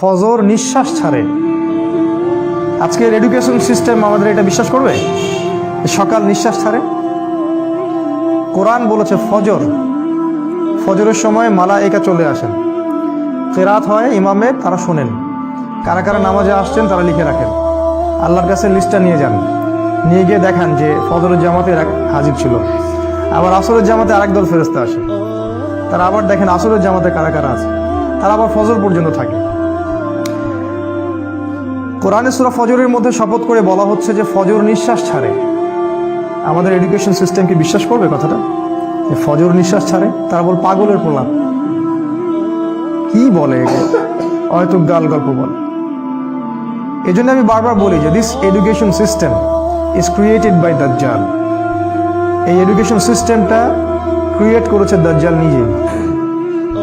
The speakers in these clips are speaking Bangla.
ফজর নিঃশ্বাস ছাড়ে। আজকের এডুকেশন সিস্টেম আমাদের এটা বিশ্বাস করবে? সকাল নিঃশ্বাস ছাড়ে। কোরআন বলেছে ফজর। ফজরের সময় মালা একা চলে আসেন। কেরাত হয় ইমামের তারা শোনেন। কারা কারা নামাজে আসছেন, তারা লিখে রাখেন। আল্লাহর কাছে লিস্টটা নিয়ে যান। নিয়ে গিয়ে দেখান যে ফজরের জামাতে হাজির ছিল। আবার আসরের জামাতে আরেক দল ফেরস্তা আসে। তারা আবার দেখেন আসরের জামাতে কারা কারা আছে। তারা আবার ফজর পর্যন্ত থাকে। কোরআনে সুরা ফজরের মধ্যে শপথ করে বলা হচ্ছে যে ফজর নিঃশ্বাস ছাড়ে। আমাদের এডুকেশন সিস্টেম কি বিশ্বাস করবে কথাটা? ফজর নিঃশ্বাস ছাড়ে, তারা বল পাগলের প্রলাপ। কি বলে? হয়তো গাল গল্প বলে। এই জন্য আমি বারবার বলি যে this education system is created by দাজ্জাল এই এডুকেশন সিস্টেমটা ক্রিয়েট করেছে দাজ্জাল নিজে।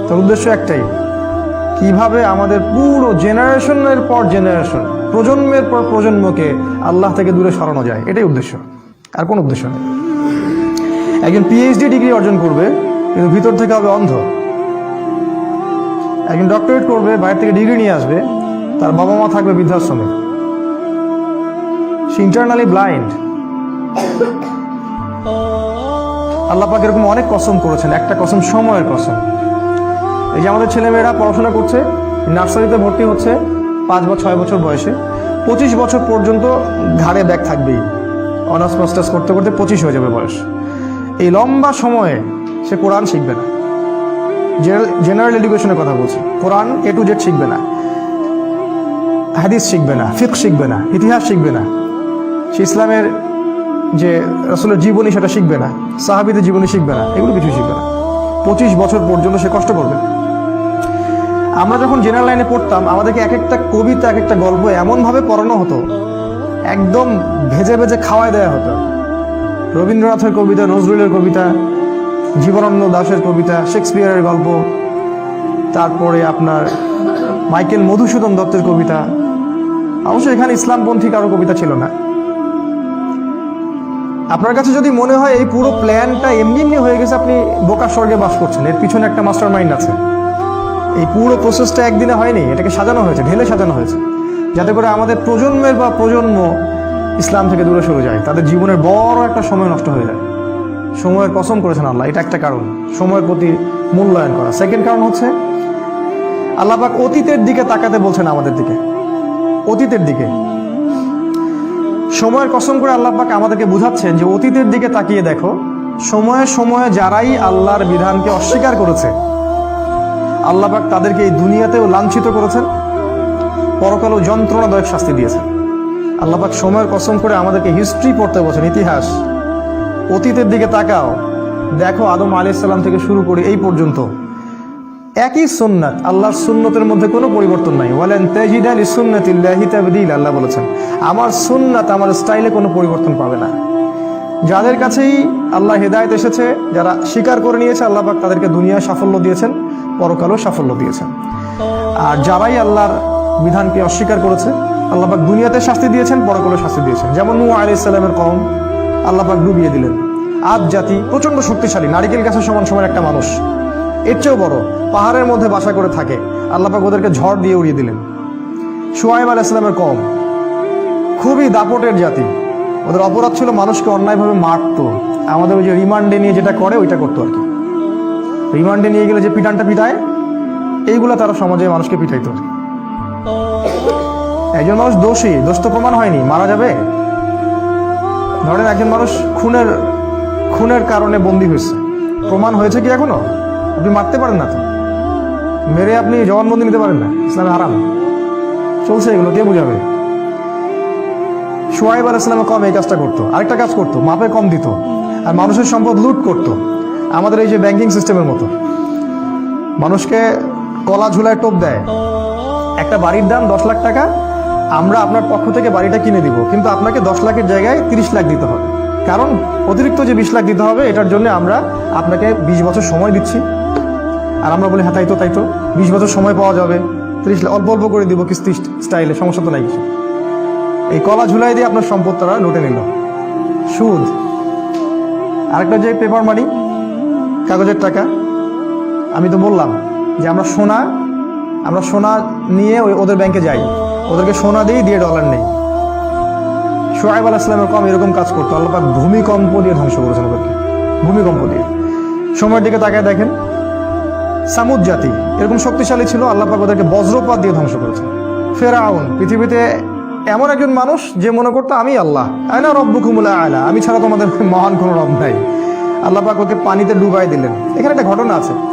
তার উদ্দেশ্য একটাই, কীভাবে আমাদের পুরো জেনারেশনের পর জেনারেশন প্রজন্মের পর প্রজন্মকে আল্লাহ থেকে দূরে সরানো যায়। এটাই উদ্দেশ্য। আর কোনো উদ্দেশ্য নেই। একজন পিএইচডি ডিগ্রি অর্জন করবে, কিন্তু ভিতর থেকে হবে অন্ধ। একজন ডক্টরেট করবে, বাইরে থেকে ডিগ্রি নিয়ে আসবে, তার বাবা মা থাকবে বৃদ্ধাশ্রমে। সে ইন্টারনালি ব্লাইন্ড আল্লাহ পাক এরকম অনেক কসম করেছেন, একটা কসম সময়ের কসম। এই যে আমাদের ছেলেমেয়েরা পড়াশোনা করছে নার্সারিতে ভর্তি হচ্ছে পাঁচ বা ছয় বছর বয়সে। পঁচিশ বছর পর্যন্ত ঘাড়ে ব্যাগ থাকবেই। অনার্স, মাস্টার্স করতে করতে পঁচিশ হয়ে যাবে বয়স। এই লম্বা সময়ে সে কোরআন শিখবে না। জেনারেল এডুকেশনের কথা বলছি। কোরআন এ টু জেড শিখবে না। হাদিস শিখবে না, ফিক শিখবে না, ইতিহাস শিখবে না। সে ইসলামের যে আসলে জীবনী, সেটা শিখবে না। সাহাবিদের জীবনী শিখবে না। এগুলো কিছু শিখবে না। পঁচিশ বছর পর্যন্ত সে কষ্ট করবে আমরা যখন জেনারেল লাইনে পড়তাম, আমাদেরকে এক একটা কবিতা, এক একটা গল্প এমনভাবে পড়ানো হতো, একদম ভেজে ভেজে খাওয়াই দেওয়া হতো। রবীন্দ্রনাথের কবিতা, নজরুলের কবিতা, জীবনানন্দ দাশের কবিতা, শেক্সপিয়ারের গল্প, তারপরে আপনার মাইকেল মধুসূদন দত্তের কবিতা। অবশ্য এখানে ইসলামপন্থী কারও কবিতা ছিল না। আপনার কাছে যদি মনে হয় এই পুরো প্ল্যানটা এমনি এমনি হয়ে গেছে, আপনি বোকা স্বর্গে বাস করছেন। এর পিছনে একটা মাস্টার মাইন্ড আছে। এই পুরো প্রসেসটা একদিনে হয়নি, এটাকে সাজানো হয়েছে, ঢেলে সাজানো হয়েছে। যাতে করে আমাদের প্রজন্মের বা প্রজন্ম ইসলাম থেকে দূরে সরে যায়, তাদের জীবনের বড় একটা সময় নষ্ট হয়ে যায়। সময়ের কসম করেছেন আল্লাহ, এটা একটা কারণ। সময়ের প্রতি মূল্যায়ন করা। সেকেন্ড কারণ হচ্ছে, আল্লাহ পাক অতীতের দিকে তাকাতে বলছেন আমাদের দিকে। অতীতের দিকে। সময়ের কসম করে আল্লাহ পাক আমাদেরকে বুঝাচ্ছেন যে অতীতের দিকে তাকিয়ে দেখো, সময়ে সময়ে যারাই আল্লাহর বিধানকে অস্বীকার করেছে আল্লাহ পাক তাদেরকে এই দুনিয়াতেও লাঞ্ছিত করেছেন। পরকালেও যন্ত্রণাদায়ক শাস্তি দিয়েছেন। আল্লাহ পাক সময়ের কসম করে আমাদেরকে হিস্ট্রি পড়তে বলছেন, ইতিহাস। অতীতের দিকে তাকাও। দেখো আদম আলাইসাল্লাম থেকে শুরু করে এই পর্যন্ত। একই সুন্নাত, আল্লাহর সুন্নতের মধ্যে কোনো পরিবর্তন নাই। ওয়ালেন তেজিদ আলী সুন্নাতিল্লাহি আল্লাহ বলেছেন, আমার সুন্নাত আমার স্টাইলে কোনো পরিবর্তন পাবে না। যাদের কাছেই আল্লাহ হেদায়েত এসেছে, যারা স্বীকার করে নিয়েছে, আল্লাহ পাক তাদেরকে দুনিয়ায় সাফল্য দিয়েছেন, পরকালেও সাফল্য দিয়েছেন। আর যারাই আল্লাহর বিধানকে অস্বীকার করেছে আল্লাহপাক দুনিয়াতে শাস্তি দিয়েছেন, পরকালেও শাস্তি দিয়েছেন। যেমন নূ আলাইহিস সালামের কম আল্লাহ পাক ডুবিয়ে দিলেন। আদ জাতি প্রচণ্ড শক্তিশালী, নারিকেল গাছের সমান সমান একটা মানুষ। এর চেয়েও বড়, পাহাড়ের মধ্যে বাসা করে থাকে আল্লাপাক ওদেরকে ঝড় দিয়ে উড়িয়ে দিলেন। সুয়াইব আল ইসলামের কম খুবই দাপটের জাতি। ওদের অপরাধ ছিল মানুষকে অন্যায়ভাবে মারতো। আমাদের ওই যে রিমান্ডে নিয়ে যেটা করে, ওইটা করতো আর কি। রিমান্ডে নিয়ে গেলে যে পিটানটা পিটায়, এইগুলো তারা সমাজে মানুষকে পিটাইতো। একজন মানুষ দোষী, দোষ তো প্রমাণ হয়নি, মারা যাবে। ধরেন একজন মানুষ খুনের খুনের কারণে বন্দি হয়েছে। প্রমাণ হয়েছে কি এখনও? আপনি মারতে পারেন না তো। মেরে আপনি জবানবন্দি নিতে পারেন না ইসলামে আরাম চলছে এগুলো, কে বুঝাবে? সোয়াইব আল ইসলামে কম এই কাজটা করতো। আরেকটা কাজ করতো, মাপে কম দিত আর মানুষের সম্পদ লুট করতো। আমাদের এই যে ব্যাংকিং সিস্টেমের মতো। মানুষকে কলা ঝুলায় টোপ দেয়। একটা বাড়ির দাম দশ লাখ টাকা, আমরা আপনার পক্ষ থেকে বাড়িটা কিনে দিব। কিন্তু আপনাকে দশ লাখের জায়গায় তিরিশ লাখ দিতে হবে। কারণ অতিরিক্ত যে বিশ লাখ দিতে হবে, এটার জন্য আমরা আপনাকে বিশ বছর সময় দিচ্ছি। আর আমরা বলি হ্যাঁ তাই তো তাই তো। বিশ বছর সময় পাওয়া যাবে। তিরিশ অল্প অল্প করে দিব কিস্তি স্টাইলে, সমস্যা তো নাই কিছু। এই কলা ঝুলাই দিয়ে আপনার সম্পদ তারা লুটে নিল। সুদ। আরেকটা যে পেপার মানি কাগজের টাকা, আমি তো বললাম যে আমরা সোনা আমরা সোনা নিয়ে ওই ওদের ব্যাংকে যাই। ওদেরকে সোনা দিই দিয়ে ডলার নেই। সোহাইব আল ইসলামের কম এরকম কাজ করতো। আল্লাপাক ভূমিকম্প দিয়ে ধ্বংস করেছেন ওদেরকে। ভূমিকম্প দিয়ে। সময়ের দিকে তাকায় দেখেন, সামুদ জাতি এরকম শক্তিশালী ছিল আল্লাপাক ওদেরকে বজ্রপাত দিয়ে ধ্বংস করেছে। ফেরাউন, পৃথিবীতে এমন একজন মানুষ যে মনে করতো, আমি আল্লাহ আয়না রব্বুকুমুলা আয়লা আমি ছাড়া তোমাদের মহান কোনো রব নাই। আল্লাহ পাক ওকে পানিতে ডুবাই দিলেন। এখানে একটা ঘটনা আছে।